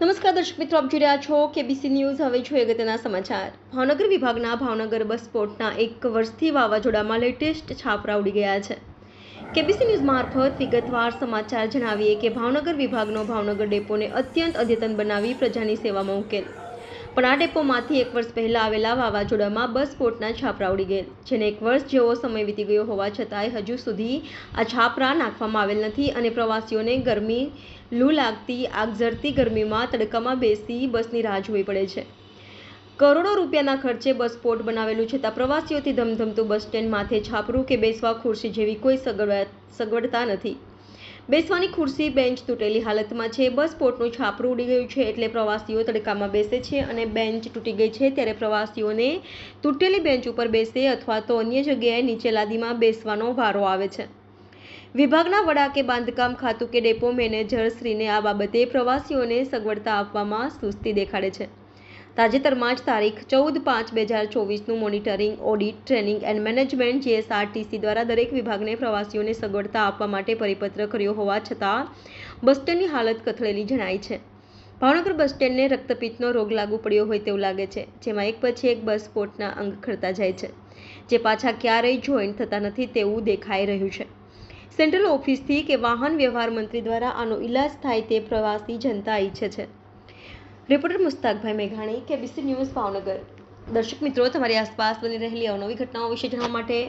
નમસ્કાર દર્શક મિત્રો, આપ જોઈ રહ્યા છો કેબીસી ન્યૂઝ હવે જોઈએ અગત્યના સમાચાર. ભાવનગર વિભાગના ભાવનગર બસ સ્પોર્ટના એક વર્ષથી વાવાઝોડામાં લેટેસ્ટ છાપરા ઉડી ગયા છે. કેબીસી ન્યૂઝ મારફત વિગતવાર સમાચાર જણાવીએ કે ભાવનગર વિભાગનો ભાવનગર ડેપોને અત્યંત અદ્યતન બનાવી પ્રજાની સેવામાં ઉકેલ પણ આ ડેપોમાંથી એક વર્ષ પહેલાં આવેલા વાવાઝોડામાં બસ બોટના છાપરા ઉડી ગયેલ જેને એક વર્ષ જેવો સમય વીતી ગયો હોવા છતાંય હજુ સુધી આ છાપરા નાખવામાં આવેલ નથી અને પ્રવાસીઓને ગરમી લૂ લાગતી, આગ ઝરતી ગરમીમાં તડકામાં બેસી બસની રાહ જોવી પડે છે. કરોડો રૂપિયાના ખર્ચે બસ પોર્ટ બનાવેલું છતાં પ્રવાસીઓથી ધમધમતું બસ સ્ટેન્ડ માથે છાપરું કે બેસવા ખુરશી જેવી કોઈ સગવડ સગવડતા નથી. બેસવાની ખુરશી, બેન્ચ તૂટેલી હાલતમાં છે. બસ પોટનું છાપરું ઉડી ગયું છે એટલે પ્રવાસીઓ તડકામાં બેસે છે અને બેન્ચ તૂટી ગઈ છે ત્યારે પ્રવાસીઓને તૂટેલી બેન્ચ ઉપર બેસે અથવા તો અન્ય જગ્યાએ નીચે લાદીમાં બેસવાનો વારો આવે છે. વિભાગના વડા કે બાંધકામ ખાતું કે ડેપો મેનેજર શ્રીને આ બાબતે પ્રવાસીઓને સગવડતા આપવામાં સુસ્તી દેખાડે છે. તાજેતરમાં જ તારીખ ચૌદ પાંચ બે હજાર ચોવીસનું monitoring, audit, training and management GSRTC દ્વારા દરેક વિભાગને પ્રવાસીઓને સગવડતા આપવા માટે પરિપત્ર કર્યો હોવા છતાં બસ સ્ટેન્ડની હાલત કથળેલી જણાય છે. ભાવનગર બસ સ્ટેન્ડને રક્તપિત્તનો રોગ લાગુ પડ્યો હોય તેવું લાગે છે, જેમાં એક પછી એક બસ સ્પોટના અંગ ખરતા જાય છે, જે પાછા ક્યારેય જોઈન્ટ થતા નથી તેવું દેખાઈ રહ્યું છે. સેન્ટ્રલ ઓફિસથી કે વાહન વ્યવહાર મંત્રી દ્વારા આનો ઇલાજ થાય તે પ્રવાસી જનતા ઈચ્છે છે. રિપોર્ટર મુસ્તાકભાઈ મેઘાણી, કેબીસી ન્યૂઝ, ભાવનગર. દર્શક મિત્રો, તમારી આસપાસ બની રહેલી અવનવી ઘટનાઓ વિશે જાણવા માટે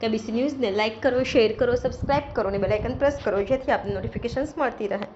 કેબીસી ન્યૂઝને લાઇક કરો, શેર કરો, સબસ્ક્રાઇબ કરો અને બેલાઇકન પ્રેસ કરો, જેથી આપને નોટિફિકેશન્સ મળતી રહે.